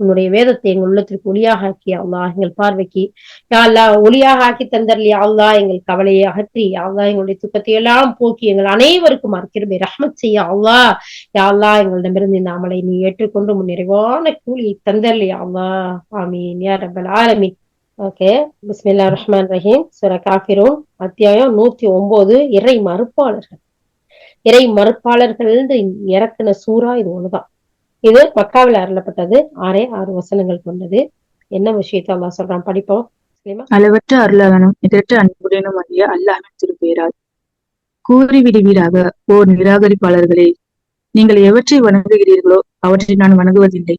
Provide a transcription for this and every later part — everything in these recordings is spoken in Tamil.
உன்னுடைய வேதத்தை எங்கள் உள்ளத்திற்கு ஒளியாக ஆக்கி அல்லா எங்கள் பார்வைக்கு யா ஒளியாக ஆக்கி தந்தர்லியா அல்லா எங்கள் கவலையை அகற்றி யா எங்களுடைய துக்கத்தை எல்லாம் போக்கி எங்கள் அனைவருக்கும் அற்கிருமை ரஹமத் செய்ய அல்லா. யாழ்லா எங்களிடமிருந்து இந்த அமலை நீ ஏற்றுக்கொண்டு உன் நிறைவான கூலியை தந்தர்லியா அல்லா ஆமீன். யா ரப்பல் ஆலமீன். ஓகே. பிஸ்மில்லா ரஹ்மான் ரஹீம். சுர காஃபிரும் அத்தியாயம் நூத்தி ஒன்பது இறை மறுப்பாளர்கள். இறை மறுப்பாளர்கள் இறக்குன சூறா இது ஒண்ணுதான். இது மக்காவில் அருளப்பட்டது. ஆறே ஆறு வசனங்கள் கொண்டது. என்ன விஷயத்த அல்லா சொல்றான்? படிப்போம். அளவற்ற அருளாளனும் இதற்ற அன்புடனும் அறிய அல்லாஹின் திருப்பெயரால் கூறி விடுவீராக ஓர் நிராகரிப்பாளர்களே. நீங்கள் எவற்றை வணங்குகிறீர்களோ அவற்றை நான் வணங்குவதில்லை.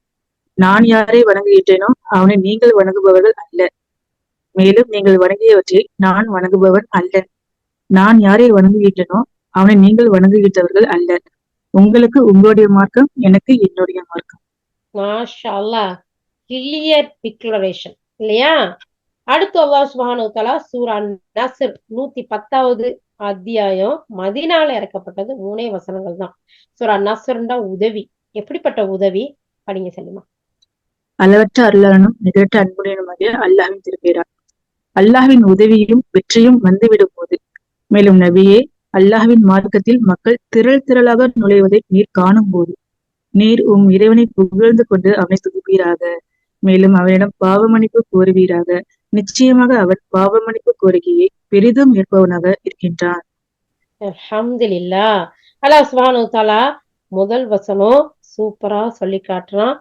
நான் யாரை வணங்குகின்றேனோ அவனை நீங்கள் வணங்குபவர்கள் அல்ல. மேலும் நீங்கள் வணங்கியவற்றை நான் வணங்குபவன் அல்ல நான் யாரை வணங்குகின்றனோ அவனை நீங்கள் வணங்குகின்றவர்கள் அல்ல உங்களுக்கு உங்களுடைய மார்க்கம் எனக்கு என்னுடைய மார்க்கம். மாஷா அல்லாஹ் கிளியர் டிக்ளரேஷன் இல்லையா? அடுத்து அல்லாஹ் சுபானு தலா சூரா நசர் நூத்தி பத்தாவது அத்தியாயம் மதினால இறக்கப்பட்டது மூணே வசனங்கள் தான். சூரா நசர்ண்டா உதவி. எப்படிப்பட்ட உதவி? படிங்க செல்லுமா. அளவற்ற அருளாளனும் நிகழ்த்த அன்புடனும் அறிய அல்லாஹின் திருப்பெயரால் அல்லாஹ்வின் உதவியும் வெற்றியும் வந்துவிடும் போது மேலும் நபியே அல்லாஹ்வின் மார்க்கத்தில் மக்கள் திரள் திரளாக நுழைவதை நீர் காணும் போது நீர் உம் இறைவனை புகழ்ந்து கொண்டு அவனை துதிப்பீராக. மேலும் அவனிடம் பாவமன்னிப்பு கோருவீராக. நிச்சயமாக அவன் பாவமன்னிப்பு கோரிக்கையை பெரிதும் ஏற்பவனாக இருக்கின்றான். அல்ஹம்துலில்லா அல்லாஹ் சுபானு தாலா முதல் வசனம் சூப்பரா சொல்லி காட்டுறான்.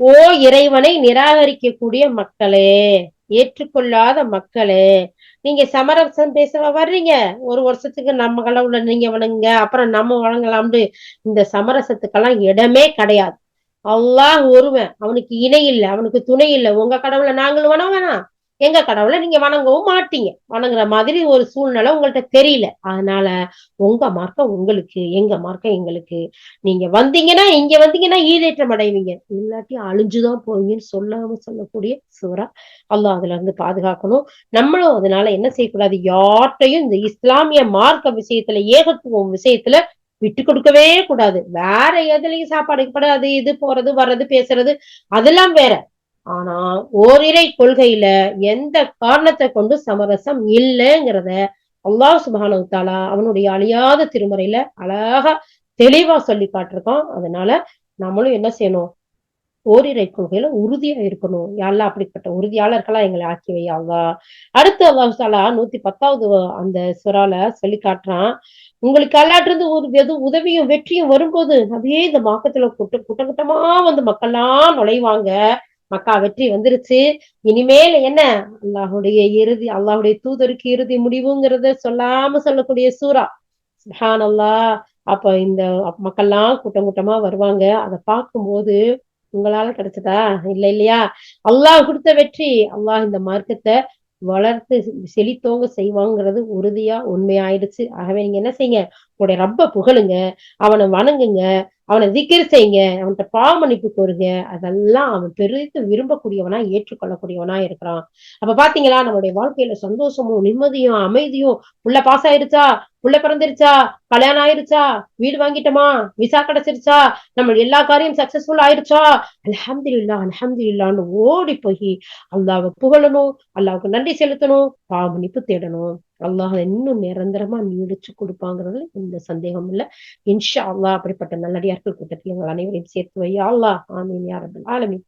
ஓ இறைவனை நிராகரிக்கக்கூடிய மக்களே ஏற்றுக்கொள்ளாத மக்களே நீங்க சமரசம் பேச வர்றீங்க. ஒரு வருஷத்துக்கு நம்ம கடவுள நீங்க வணங்குங்க. அப்புறம் நம்ம வணங்கலாம்னு இந்த சமரசத்துக்கெல்லாம் இடமே கிடையாது. அல்லாஹ் ஒருவன் அவனுக்கு இணை இல்லை அவனுக்கு துணை இல்லை. உங்க கடவுளை நாங்களும் வேணா வேணாம். எங்க கடவுளை நீங்க வணங்கவும் மாட்டீங்க. வணங்குற மாதிரி ஒரு சூழ்நிலை உங்கள்ட்ட தெரியல. அதனால உங்க மார்க்கம் உங்களுக்கு எங்க மார்க்கம் எங்களுக்கு நீங்க வந்தீங்கன்னா இங்க வந்தீங்கன்னா ஈதேற்றம் அடைவீங்க. இல்லாட்டி அழிஞ்சுதான் போவீங்கன்னு சொல்லாம சொல்லக்கூடிய சுவரா அல்லாஹ் அதுல இருந்து பாதுகாக்கணும். நம்மளும் அதனால என்ன செய்யக்கூடாது? யார்ட்டையும் இந்த இஸ்லாமிய மார்க்க விஷயத்துல ஏகத்துவம் விஷயத்துல விட்டு கொடுக்கவே கூடாது. வேற எதுலயும் சாப்பாடு கிடையாது இது போறது வர்றது பேசுறது அதெல்லாம் வேற. ஆனா ஓரிரை கொள்கையில எந்த காரணத்தை கொண்டு சமரசம் இல்லைங்கிறத அல்லாஹ் சுபானு தாலா அவனுடைய அழியாத திருமுறையில அழகா தெளிவா சொல்லி காட்டிருக்கான். அதனால நம்மளும் என்ன செய்யணும்? ஓரிரை கொள்கையில உறுதியா இருக்கணும். யாரெல்லாம் அப்படிப்பட்ட உறுதியாளர்களா எங்களை ஆக்கி வையாவா அடுத்து அல்லாஹ் தாலா நூத்தி பத்தாவது அந்த சுறால சொல்லி காட்டுறான். உங்களுக்கு அல்லாட்டிருந்து ஒரு எது உதவியும் வெற்றியும் வரும்போது அப்படியே இந்த மாக்கத்துல கூட்ட கூட்ட கூட்டமா வந்து மக்கள்லாம் நுழைவாங்க. மக்கா வெற்றி வந்துருச்சு. இனிமேல் என்ன? அல்லாஹுடைய இறுதி அல்லாஹுடைய தூதருக்கு இறுதி முடிவுங்கிறத சொல்லாம சொல்லக்கூடிய சூறா. சுஹான் அல்லா அப்ப இந்த மக்கள்லாம் கூட்டம் கூட்டமா வருவாங்க. அதை பார்க்கும்போது உங்களால கிடைச்சதா? இல்ல இல்லையா? அல்லாஹ் கொடுத்த வெற்றி அல்லாஹ் இந்த மார்க்கத்தை வளர்த்து செழித்தோங்க செய்வாங்கிறது உறுதியா உண்மையாயிடுச்சு. ஆகவே நீங்க என்ன செய்யுங்க? உங்களுடைய ரப்ப புகழுங்க. அவனை வணங்குங்க. அவனை திக்கர் செய்யுங்க அவன்கிட்ட பாவ மன்னிப்பு கோருங்க அதெல்லாம் அவன் பெரிது விரும்பக்கூடியவனா ஏற்றுக்கொள்ளக்கூடியவனா இருக்கிறான். அப்ப பாத்தீங்களா நம்மளுடைய வாழ்க்கையில சந்தோஷமும் நிம்மதியும் அமைதியும் உள்ள பாஸ் ஆயிருச்சா புள்ள பிறந்துருச்சா கல்யாணம் ஆயிருச்சா வீடு வாங்கிட்டோமா விசா கிடைச்சிருச்சா நம்ம எல்லா காரியம் சக்சஸ்ஃபுல் ஆயிருச்சா அலஹம்து இல்லா அலஹம்து இல்லான்னு ஓடி போய் அல்லாவை புகழணும் அல்லாவுக்கு நன்றி செலுத்தணும் பாவ மன்னிப்பு தேடணும். அல்லாஹ் இன்னும் நிரந்தரமா நீடிச்சு கொடுப்பாங்கிறதுல எந்த சந்தேகம் இல்ல. இன்ஷா அல்லாஹ் அப்படிப்பட்ட நல்லடியார்கள் கூட்டத்தில் எங்கள் அனைவரையும் சேர்த்து வையா அல்லாஹ் ஆமீன் யாரபல் ஆலமீன்.